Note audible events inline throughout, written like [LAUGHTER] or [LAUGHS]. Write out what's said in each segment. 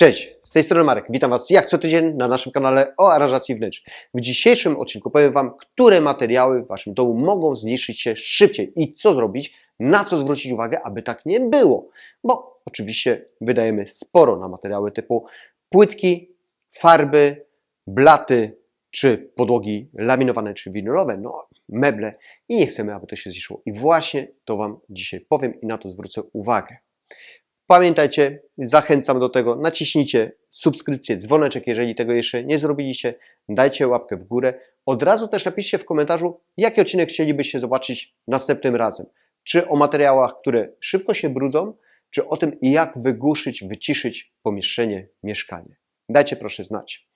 Cześć, z tej strony Marek. Witam Was jak co tydzień na naszym kanale o aranżacji wnętrz. W dzisiejszym odcinku powiem Wam, które materiały w Waszym domu mogą zniszczyć się szybciej i co zrobić, na co zwrócić uwagę, aby tak nie było. Bo oczywiście wydajemy sporo na materiały typu płytki, farby, blaty, czy podłogi laminowane, czy winylowe, no meble i nie chcemy, aby to się zniszczyło. I właśnie to Wam dzisiaj powiem i na to zwrócę uwagę. Pamiętajcie, zachęcam do tego, naciśnijcie subskrypcję, dzwoneczek, jeżeli tego jeszcze nie zrobiliście, dajcie łapkę w górę. Od razu też napiszcie w komentarzu, jaki odcinek chcielibyście zobaczyć następnym razem. Czy o materiałach, które szybko się brudzą, czy o tym, jak wygłuszyć, wyciszyć pomieszczenie, mieszkanie. Dajcie proszę znać.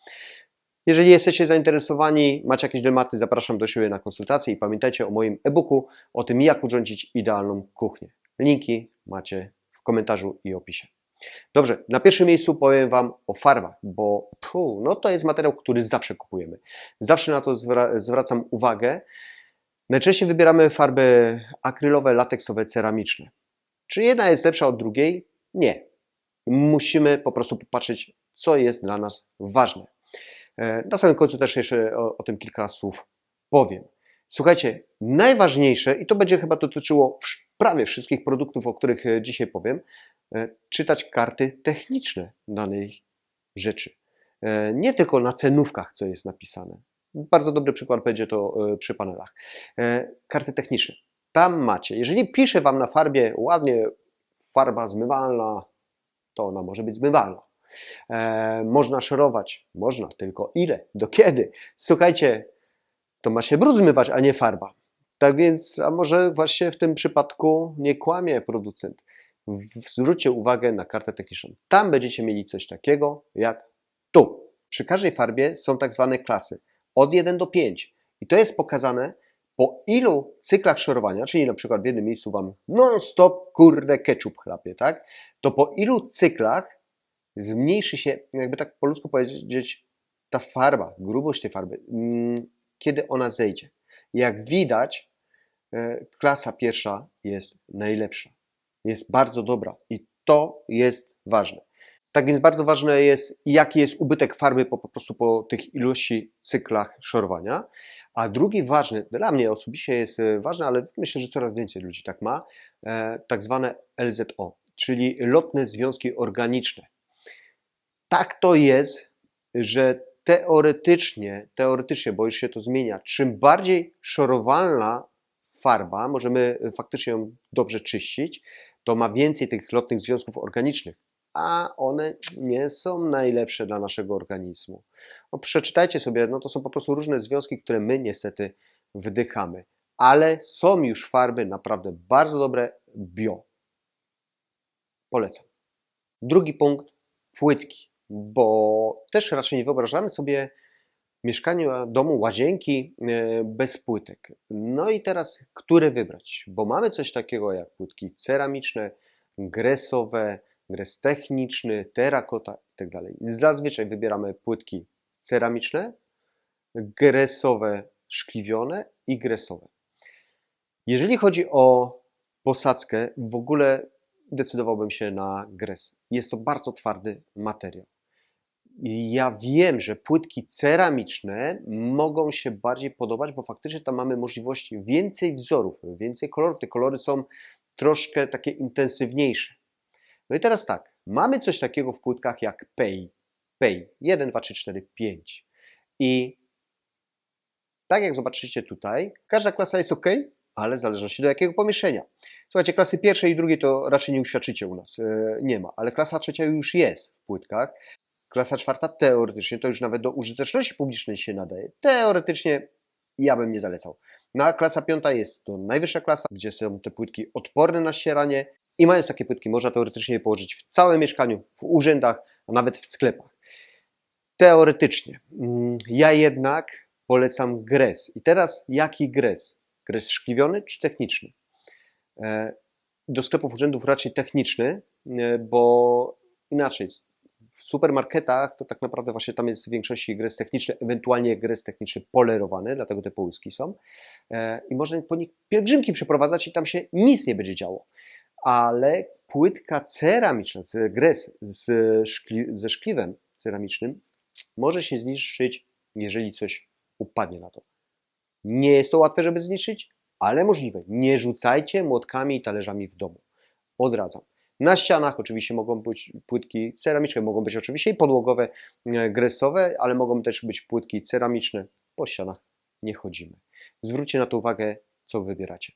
Jeżeli jesteście zainteresowani, macie jakieś dylematy, zapraszam do siebie na konsultację i pamiętajcie o moim e-booku o tym, jak urządzić idealną kuchnię. Linki macie komentarzu i opisie. Dobrze, na pierwszym miejscu powiem Wam o farbach, bo no to jest materiał, który zawsze kupujemy. Zawsze na to zwra- zwracam uwagę. Najczęściej wybieramy farby akrylowe, lateksowe, ceramiczne. Czy jedna jest lepsza od drugiej? Nie. Musimy po prostu popatrzeć, co jest dla nas ważne. E, Na samym końcu też jeszcze o, o tym kilka słów powiem. Słuchajcie, najważniejsze, i to będzie chyba dotyczyło prawie wszystkich produktów, o których e, dzisiaj powiem, e, czytać karty techniczne danej rzeczy. E, Nie tylko na cenówkach, co jest napisane. Bardzo dobry przykład będzie to przy panelach. Karty techniczne. Tam macie, jeżeli pisze Wam na farbie ładnie farba zmywalna, to ona może być zmywalna. Można szorować, można, tylko ile, do kiedy? Słuchajcie, to ma się brud zmywać, a nie farba. Tak więc, a może właśnie w tym przypadku nie kłamie producent. Zwróćcie uwagę na kartę techniczną. Tam będziecie mieli coś takiego jak tu. Przy każdej farbie są tak zwane klasy od 1 do 5. I to jest pokazane po ilu cyklach szorowania, czyli na przykład w jednym miejscu Wam non-stop kurde ketchup chlapie, tak? To po ilu cyklach zmniejszy się, jakby tak po ludzku powiedzieć, ta farba, grubość tej farby, mm, kiedy ona zejdzie. Jak widać, klasa pierwsza jest najlepsza. Jest bardzo dobra i to jest ważne. Tak więc bardzo ważne jest, jaki jest ubytek farby po, po prostu po tych ilości cyklach szorowania. A drugi ważny, dla mnie osobiście jest e, ważny, ale myślę, że coraz więcej ludzi tak ma, e, tak zwane LZO, czyli lotne związki organiczne tak to jest, że teoretycznie, teoretycznie, bo już się to zmienia, czym bardziej szorowalna farba, możemy faktycznie ją dobrze czyścić, to ma więcej tych lotnych związków organicznych, a one nie są najlepsze dla naszego organizmu. No, przeczytajcie sobie, no to są po prostu różne związki, które my niestety wdychamy, ale są już farby naprawdę bardzo dobre bio. Polecam. Drugi punkt, płytki, bo też raczej nie wyobrażamy sobie mieszkania, domu, łazienki e, bez płytek. No i teraz, które wybrać? Bo mamy coś takiego jak płytki ceramiczne, gresowe, gres techniczny, terakota itd. Zazwyczaj wybieramy płytki ceramiczne, gresowe, szkliwione i gresowe. Jeżeli chodzi o posadzkę, w ogóle decydowałbym się na gres. Jest to bardzo twardy materiał. Ja wiem, że płytki ceramiczne mogą się bardziej podobać, bo faktycznie tam mamy możliwość więcej wzorów, więcej kolorów. Te kolory są troszkę takie intensywniejsze. No i teraz tak, mamy coś takiego w płytkach jak PEI. PEI 1, 2, 3, 4, 5. I tak jak zobaczycie tutaj, każda klasa jest ok, ale w zależności do jakiego pomieszczenia. Słuchajcie, klasy pierwszej i drugiej to raczej nie uświadczycie u nas, e, nie ma, ale klasa trzecia już jest w płytkach. Klasa czwarta teoretycznie to już nawet do użyteczności publicznej się nadaje. Teoretycznie ja bym nie zalecał. No a klasa piąta jest to najwyższa klasa, gdzie są te płytki odporne na ścieranie i mając takie płytki można teoretycznie je położyć w całym mieszkaniu, w urzędach, a nawet w sklepach. Teoretycznie. Mm, Ja jednak polecam gres. I teraz jaki gres? Gres szkliwiony czy techniczny? E, Do sklepów urzędów raczej techniczny, e, bo inaczej supermarketach to tak naprawdę właśnie tam jest w większości gres techniczny, ewentualnie gres techniczny polerowany, dlatego te połyski są. E, I można po nich pielgrzymki przeprowadzać i tam się nic nie będzie działo. ale płytka ceramiczna, ce- gres z szkli, ze szkliwem ceramicznym może się zniszczyć, jeżeli coś upadnie na to. Nie jest to łatwe, żeby zniszczyć, ale możliwe. Nie rzucajcie młotkami i talerzami w domu. Odradzam. Na ścianach oczywiście mogą być płytki ceramiczne, mogą być oczywiście i podłogowe, e, gresowe, ale mogą też być płytki ceramiczne. Po ścianach nie chodzimy. Zwróćcie na to uwagę, co wybieracie.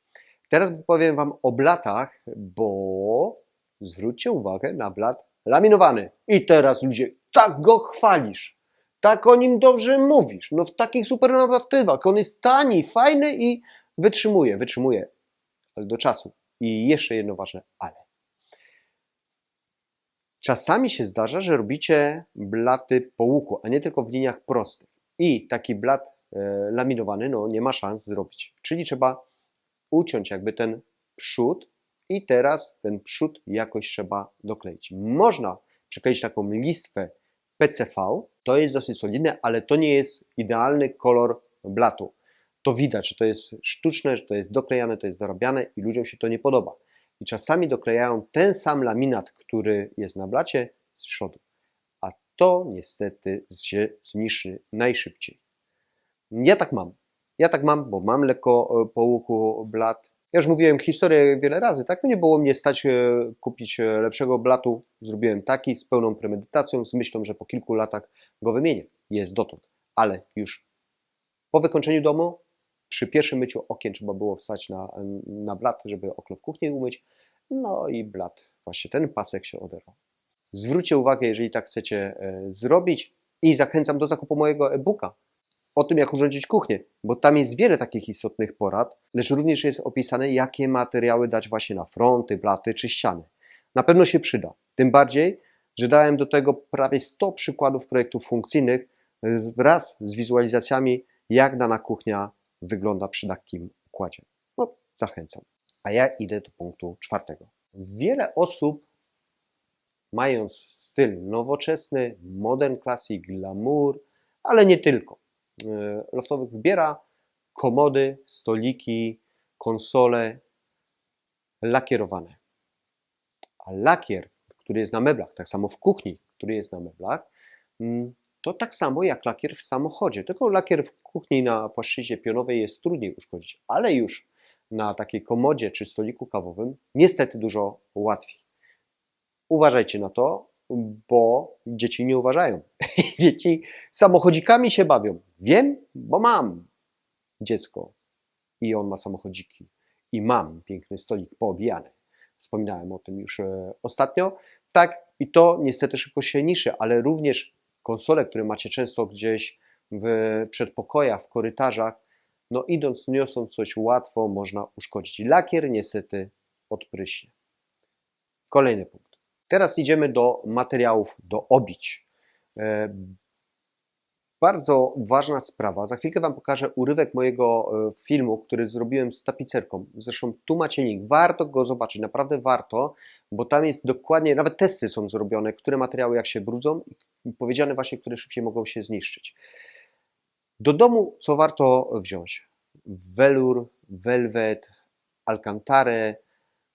Teraz powiem Wam o blatach, bo zwróćcie uwagę na blat laminowany. I teraz ludzie, tak go chwalisz, tak o nim dobrze mówisz, no w takich superlatywach, on jest tani, fajny i wytrzymuje, wytrzymuje, ale do czasu. I jeszcze jedno ważne, ale. Czasami się zdarza, że robicie blaty po łuku, a nie tylko w liniach prostych. I taki blat e, laminowany no, nie ma szans zrobić. Czyli trzeba uciąć jakby ten przód i teraz ten przód jakoś trzeba dokleić. Można przykleić taką listwę PCV, to jest dosyć solidne, ale to nie jest idealny kolor blatu. To widać, że to jest sztuczne, że to jest doklejane, to jest dorabiane i ludziom się to nie podoba. I czasami doklejają ten sam laminat, który jest na blacie z przodu. A to niestety się zniszczy najszybciej. Ja tak mam. Ja tak mam, bo mam lekko e, po łuku blat. Ja już mówiłem historię wiele razy, tak? Nie było mnie stać e, kupić e, lepszego blatu. Zrobiłem taki z pełną premedytacją, z myślą, że po kilku latach go wymienię. Jest dotąd. Ale już po wykończeniu domu, przy pierwszym myciu okien trzeba było wstać na, na blat, żeby okno w kuchni umyć. No i blat, właśnie ten pasek się oderwał. Zwróćcie uwagę, jeżeli tak chcecie e, zrobić i zachęcam do zakupu mojego e-booka o tym, jak urządzić kuchnię, bo tam jest wiele takich istotnych porad, lecz również jest opisane, jakie materiały dać właśnie na fronty, blaty czy ściany. Na pewno się przyda. Tym bardziej, że dałem do tego prawie 100 przykładów projektów funkcyjnych wraz z wizualizacjami, jak dana kuchnia wygląda przy takim układzie. No, zachęcam. A ja idę do punktu czwartego. Wiele osób, mając styl nowoczesny, modern classic, glamour, ale nie tylko, e, loftowych wybiera komody, stoliki, konsole lakierowane. A lakier, który jest na meblach, tak samo w kuchni, który jest na meblach, mm, to tak samo jak lakier w samochodzie. Tylko lakier w kuchni na płaszczyźnie pionowej jest trudniej uszkodzić, ale już na takiej komodzie czy stoliku kawowym niestety dużo łatwiej. Uważajcie na to, bo dzieci nie uważają. [LAUGHS] dzieci samochodzikami się bawią. Wiem, bo mam dziecko i on ma samochodziki i mam piękny stolik poobijany. Wspominałem o tym już e, ostatnio. Tak, i to niestety szybko się niszy, ale również konsole, które macie często gdzieś w przedpokojach, w korytarzach, no idąc, niosąc coś łatwo, można uszkodzić. Lakier niestety odpryśnie. Kolejny punkt. Teraz idziemy do materiałów do obić. E, Bardzo ważna sprawa. Za chwilkę Wam pokażę urywek mojego e, filmu, który zrobiłem z tapicerką. Zresztą tu macie link. Warto go zobaczyć, naprawdę warto, bo tam jest dokładnie, nawet testy są zrobione, które materiały jak się brudzą i powiedziane właśnie, które szybciej mogą się zniszczyć. Do domu co warto wziąć? Welur, velvet, alcantare.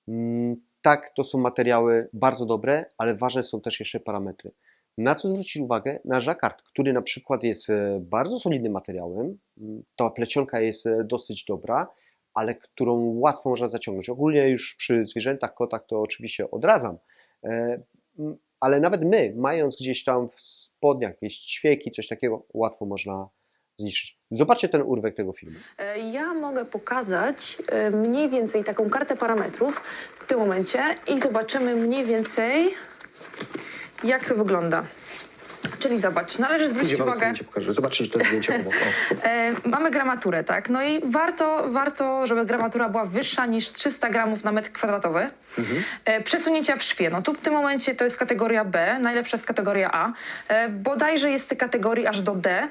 Mm, Tak, to są materiały bardzo dobre, ale ważne są też jeszcze parametry. Na co zwrócić uwagę? Na żakard, który na przykład jest e, bardzo solidnym materiałem. Mm, Ta plecionka jest e, dosyć dobra, ale którą łatwo można zaciągnąć. Ogólnie już przy zwierzętach, kotach to oczywiście odradzam, E, ale nawet my, mając gdzieś tam w spodniach jakieś ćwieki, coś takiego, łatwo można zniszczyć. Zobaczcie ten urwek tego filmu. E, Ja mogę pokazać e, mniej więcej taką kartę parametrów w tym momencie i zobaczymy mniej więcej, jak to wygląda. Czyli zobacz, należy zwrócić Gdzie uwagę. zdjęcie pokażę? Zobaczcie to zdjęcie obok. O. E, mamy gramaturę, tak? No i warto, warto, żeby gramatura była wyższa niż 300 gramów na metr kwadratowy. Mhm. E, przesunięcia w szwie. No tu w tym momencie to jest kategoria B, najlepsza jest kategoria A. E, bodajże jest tej kategorii aż do D.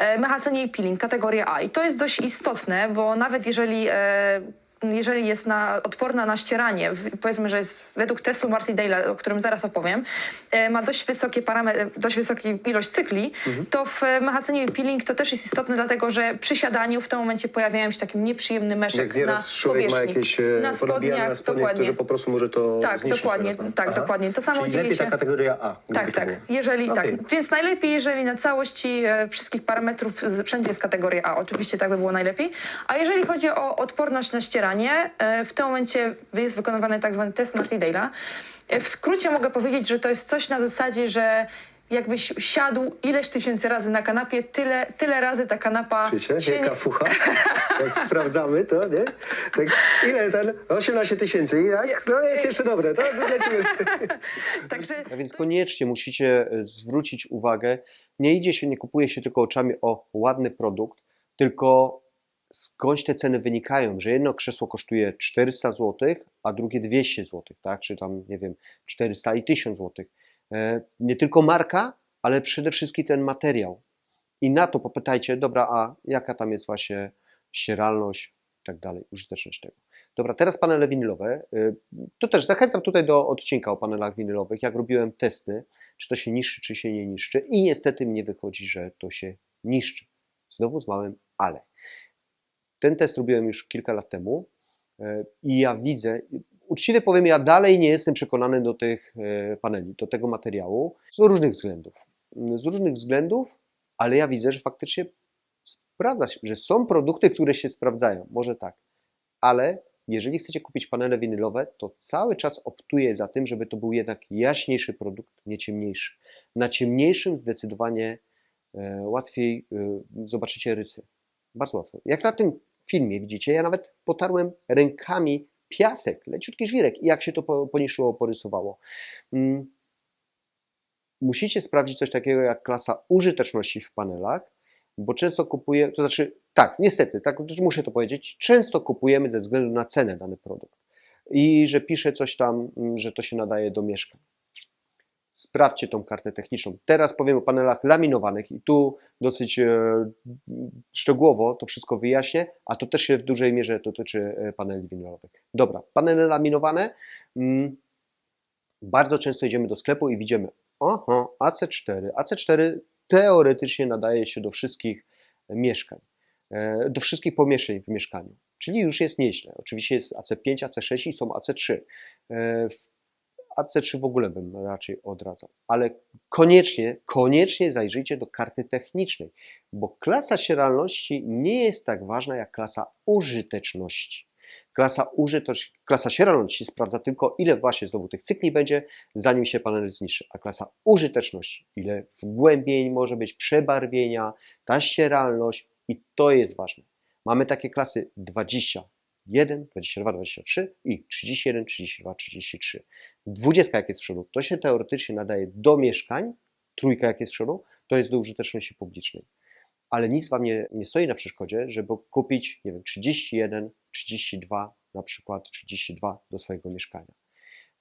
E, mechacenie i peeling, kategoria A. I to jest dość istotne, bo nawet jeżeli e, jeżeli jest na, odporna na ścieranie, powiedzmy, że jest według testu Martindale'a, o którym zaraz opowiem, e, ma dość wysokie parametry, dość wysoką ilość cykli, to w e, mechacenie peeling to też jest istotne, dlatego że przy siadaniu w tym momencie pojawiają się taki nieprzyjemny meszek Jak na człowiek ma powierzchni. jakieś e, na spodniach, na spodniach, to że po prostu może to Tak, dokładnie, teraz, tak, Aha. dokładnie. To samo Czyli dzieje lepiej się- ta kategoria A. Tak, tak. Jeżeli Okej. tak. Więc najlepiej, jeżeli na całości e, wszystkich parametrów wszędzie jest kategoria A. Oczywiście tak by było najlepiej. A jeżeli chodzi o odporność na ścieranie, e, w tym momencie jest wykonywany tak zwany test Martindale'a. E, W skrócie mogę powiedzieć, że to jest coś na zasadzie, że jakbyś siadł ileś tysięcy razy na kanapie, tyle, tyle razy ta kanapa Wiecie, się jaka fucha? Jak [LAUGHS] sprawdzamy to, nie? Tak, ile ten? 18 tysięcy. Jak? No jest jeszcze dobre, to lecimy. [LAUGHS] Także A więc koniecznie musicie e, zwrócić uwagę, nie idzie się, nie kupuje się tylko oczami o ładny produkt, tylko skądś te ceny wynikają, że jedno krzesło kosztuje 400 zł, a drugie 200 zł, tak? Czy tam, nie wiem, 400 i 1000 zł. E, Nie tylko marka, ale przede wszystkim ten materiał. I na to popytajcie, dobra, a jaka tam jest właśnie ścieralność i tak dalej, użyteczność tego. Dobra, teraz panele winylowe. Y, To też zachęcam tutaj do odcinka o panelach winylowych, jak robiłem testy, czy to się niszczy, czy się nie niszczy. I niestety mnie wychodzi, że to się niszczy. Znowu z małym ale. Ten test robiłem już kilka lat temu y, i ja widzę, uczciwie powiem, ja dalej nie jestem przekonany do tych y, paneli, do tego materiału z różnych względów. Y, Z różnych względów, ale ja widzę, że faktycznie sprawdza się, że są produkty, które się sprawdzają. Może tak, ale jeżeli chcecie kupić panele winylowe, to cały czas optuję za tym, żeby to był jednak jaśniejszy produkt, nie ciemniejszy. Na ciemniejszym zdecydowanie e, łatwiej e, zobaczycie rysy. Bardzo łatwo. Jak na tym filmie widzicie, ja nawet potarłem rękami piasek, leciutki żwirek i jak się to po- poniszczyło, porysowało. Mm. Musicie sprawdzić coś takiego jak klasa użyteczności w panelach, bo często kupuję, to znaczy, tak, niestety, tak, muszę to powiedzieć, często kupujemy ze względu na cenę dany produkt i że pisze coś tam, mm, że to się nadaje do mieszkań. Sprawdźcie tą kartę techniczną. Teraz powiem o panelach laminowanych i tu dosyć e, szczegółowo to wszystko wyjaśnię, a to też się w dużej mierze dotyczy e, paneli winylowych. Dobra, panele laminowane. Mm, bardzo często idziemy do sklepu i widzimy, oho, AC4. AC4 teoretycznie nadaje się do wszystkich mieszkań, e, do wszystkich pomieszczeń w mieszkaniu, czyli już jest nieźle. Oczywiście jest AC5, AC6 i są AC3. E, AC3 w ogóle bym raczej odradzał, ale koniecznie, koniecznie zajrzyjcie do karty technicznej, bo klasa ścieralności nie jest tak ważna jak klasa użyteczności. Klasa, użytecz... klasa ścieralności sprawdza tylko, ile właśnie znowu tych cykli będzie, zanim się panel zniszczy, a klasa użyteczności, ile wgłębień może być, przebarwienia, ta ścieralność i to jest ważne. Mamy takie klasy 21, 22, 23 i 31, 32, 33. 20 jak jest z przodu, to się teoretycznie nadaje do mieszkań, trójka jak jest z przodu, to jest do użyteczności publicznej. Ale nic Wam nie, nie stoi na przeszkodzie, żeby kupić, nie wiem, 31, 32, na przykład 32 do swojego mieszkania.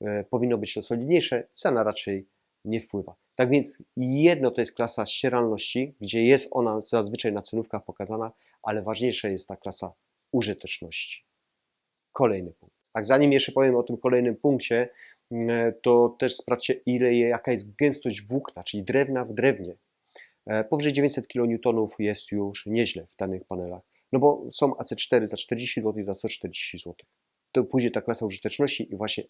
E, powinno być to solidniejsze, cena raczej nie wpływa. Tak więc jedno to jest klasa ścieralności, gdzie jest ona zazwyczaj na cenówkach pokazana, ale ważniejsza jest ta klasa użyteczności. Kolejny punkt. Tak, zanim jeszcze powiem o tym kolejnym punkcie, mm, to też sprawdźcie, ile, jaka jest gęstość włókna, czyli drewna w drewnie. E, Powyżej 900 kN jest już nieźle w danych panelach, no bo są AC4 za 40 zł za 140 zł. To pójdzie ta klasa użyteczności i właśnie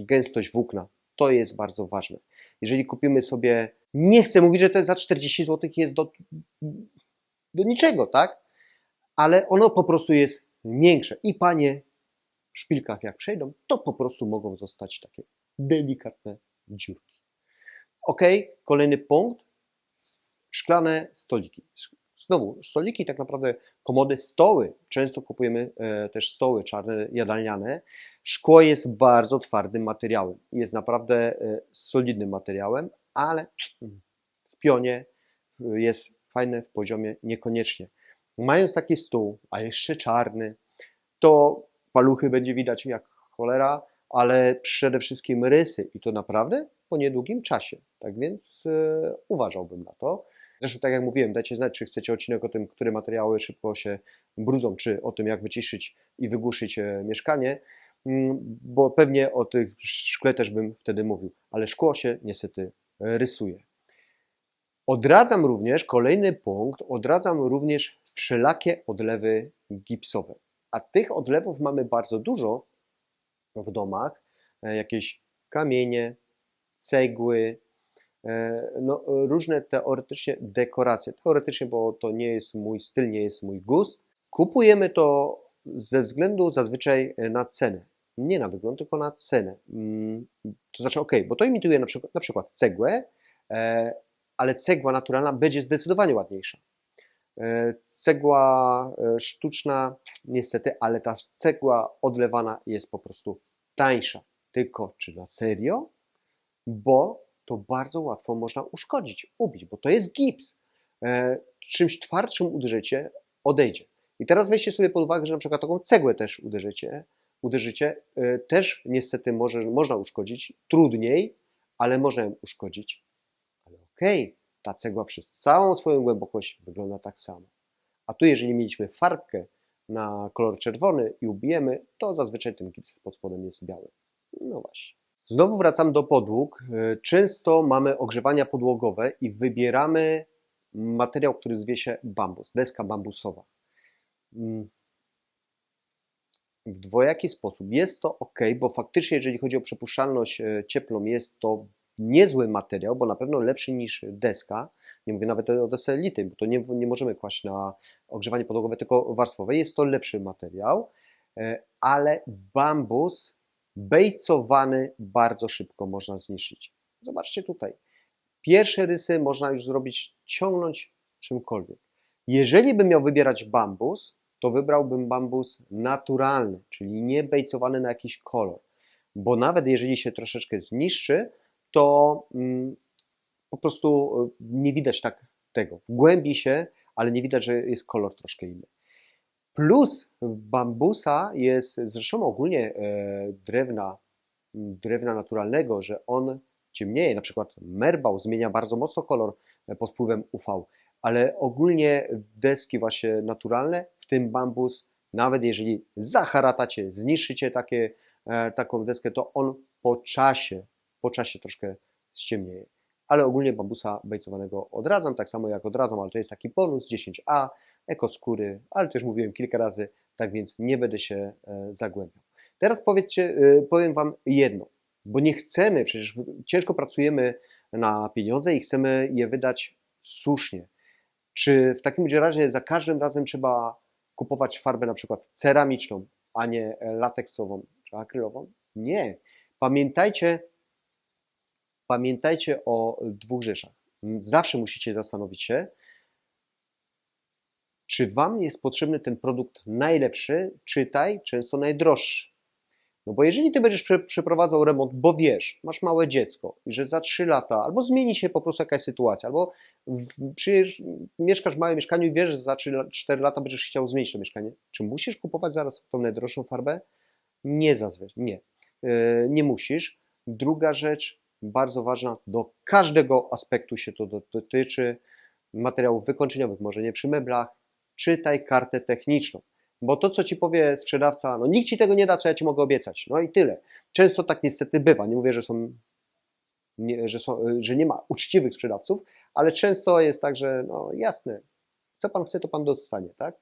gęstość włókna. To jest bardzo ważne. Jeżeli kupimy sobie, nie chcę mówić, że to za 40 zł jest do, do niczego, tak? Ale ono po prostu jest większe. I panie szpilkach jak przejdą, to po prostu mogą zostać takie delikatne dziurki. Ok, kolejny punkt. Szklane stoliki. Znowu, stoliki tak naprawdę, komody, stoły. Często kupujemy e, też stoły czarne, jadalniane. Szkło jest bardzo twardym materiałem. Jest naprawdę e, solidnym materiałem, ale w pionie e, jest fajne, w poziomie niekoniecznie. Mając taki stół, a jeszcze czarny, to paluchy będzie widać jak cholera, ale przede wszystkim rysy i to naprawdę po niedługim czasie. Tak więc e, uważałbym na to. Zresztą tak jak mówiłem, dajcie znać, czy chcecie odcinek o tym, które materiały szybko się brudzą, czy o tym, jak wyciszyć i wygłuszyć e, mieszkanie, Mm, bo pewnie o tych szkle też bym wtedy mówił, ale szkło się niestety e, rysuje. Odradzam również, kolejny punkt, odradzam również wszelakie odlewy gipsowe. A tych odlewów mamy bardzo dużo w domach. E, Jakieś kamienie, cegły, e, no, różne teoretycznie dekoracje. Teoretycznie, bo to nie jest mój styl, nie jest mój gust. Kupujemy to ze względu zazwyczaj e, na cenę. Nie na wygląd, tylko na cenę. Mm, To znaczy, ok, bo to imituje na przykład, na przykład cegłę, ale cegła naturalna będzie zdecydowanie ładniejsza. E, Cegła e, sztuczna, niestety, ale ta cegła odlewana jest po prostu tańsza. Tylko czy na serio? Bo to bardzo łatwo można uszkodzić, ubić, bo to jest gips. E, Czymś twardszym uderzycie, odejdzie. I teraz weźcie sobie pod uwagę, że na przykład taką cegłę też uderzycie, uderzycie, też niestety może, można uszkodzić, trudniej, ale można ją uszkodzić. Ale okej, ta cegła przez całą swoją głębokość wygląda tak samo. A tu jeżeli mieliśmy farbkę na kolor czerwony i ubijemy, to zazwyczaj ten gips pod spodem jest biały. No właśnie. Znowu wracam do podłóg. E, Często mamy ogrzewania podłogowe i wybieramy materiał, który zwie się bambus, deska bambusowa. Mm. W dwojaki sposób. Jest to ok, bo faktycznie, jeżeli chodzi o przepuszczalność e, cieplną, jest to niezły materiał, bo na pewno lepszy niż deska. Nie mówię nawet o desce litym, bo to nie, nie możemy kłaść na ogrzewanie podłogowe, tylko warstwowe. Jest to lepszy materiał, e, ale bambus bejcowany bardzo szybko można zniszczyć. Zobaczcie tutaj. Pierwsze rysy można już zrobić, ciągnąć czymkolwiek. Jeżeli bym miał wybierać bambus, to wybrałbym bambus naturalny, czyli nie bejcowany na jakiś kolor. Bo nawet jeżeli się troszeczkę zniszczy, to mm, po prostu y, nie widać tak tego. Wgłębi się, ale nie widać, że jest kolor troszkę inny. Plus bambusa jest zresztą ogólnie e, drewna, drewna naturalnego, że on ciemnieje. Na przykład merbał zmienia bardzo mocno kolor e, pod wpływem UV, ale ogólnie deski właśnie naturalne, w tym bambus, nawet jeżeli zaharatacie, zniszczycie takie, e, taką deskę, to on po czasie, po czasie troszkę ściemnieje. Ale ogólnie bambusa bejcowanego odradzam, tak samo jak odradzam, ale to jest taki bonus 10A, ekoskóry, ale też mówiłem kilka razy, tak więc nie będę się e, zagłębiał. Teraz powiedzcie, e, powiem Wam jedno, bo nie chcemy, przecież ciężko pracujemy na pieniądze i chcemy je wydać słusznie. Czy w takim razie za każdym razem trzeba kupować farbę na przykład ceramiczną, a nie lateksową czy akrylową? Nie. Pamiętajcie, pamiętajcie o dwóch rzeczach. Zawsze musicie zastanowić się, czy Wam jest potrzebny ten produkt najlepszy, czytaj często najdroższy. No bo jeżeli Ty będziesz prze, przeprowadzał remont, bo wiesz, masz małe dziecko i że za 3 lata albo zmieni się po prostu jakaś sytuacja, albo w, mieszkasz w małym mieszkaniu i wiesz, że za 3, 4 lata będziesz chciał zmienić to mieszkanie, czy musisz kupować zaraz tą najdroższą farbę? Nie zazwyczaj, nie. Yy, nie musisz. Druga rzecz, bardzo ważna, do każdego aspektu się to dotyczy, materiałów wykończeniowych, może nie przy meblach, czytaj kartę techniczną. Bo to, co ci powie sprzedawca, no nikt ci tego nie da, co ja ci mogę obiecać. No i tyle. Często tak niestety bywa. Nie mówię, że są, nie, że, są, że nie ma uczciwych sprzedawców, ale często jest tak, że no jasne, co pan chce, to pan dostanie, tak?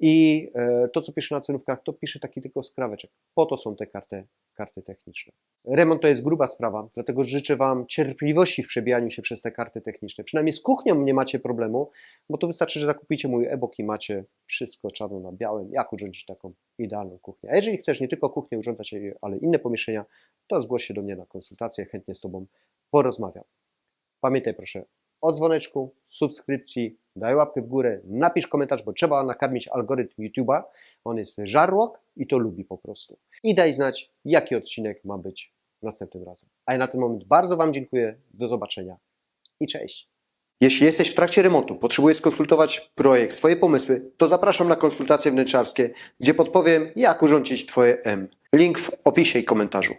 I e, to, co pisze na cenówkach, to pisze taki tylko skraweczek. Po to są te karty, karty techniczne. Remont to jest gruba sprawa, dlatego życzę Wam cierpliwości w przebijaniu się przez te karty techniczne. Przynajmniej z kuchnią nie macie problemu, bo to wystarczy, że zakupicie mój e-book i macie wszystko czarno na białym, jak urządzić taką idealną kuchnię. A jeżeli chcesz nie tylko kuchnię urządzać, ale inne pomieszczenia, to zgłoś się do mnie na konsultację, chętnie z Tobą porozmawiam. Pamiętaj proszę o dzwoneczku, subskrypcji, daj łapkę w górę, napisz komentarz, bo trzeba nakarmić algorytm YouTube'a. On jest żarłok i to lubi po prostu. I daj znać, jaki odcinek ma być następnym razem. A ja na ten moment bardzo Wam dziękuję. Do zobaczenia i cześć. Jeśli jesteś w trakcie remontu, potrzebujesz skonsultować projekt, swoje pomysły, to zapraszam na konsultacje wnętrzarskie, gdzie podpowiem, jak urządzić Twoje M. Link w opisie i komentarzu.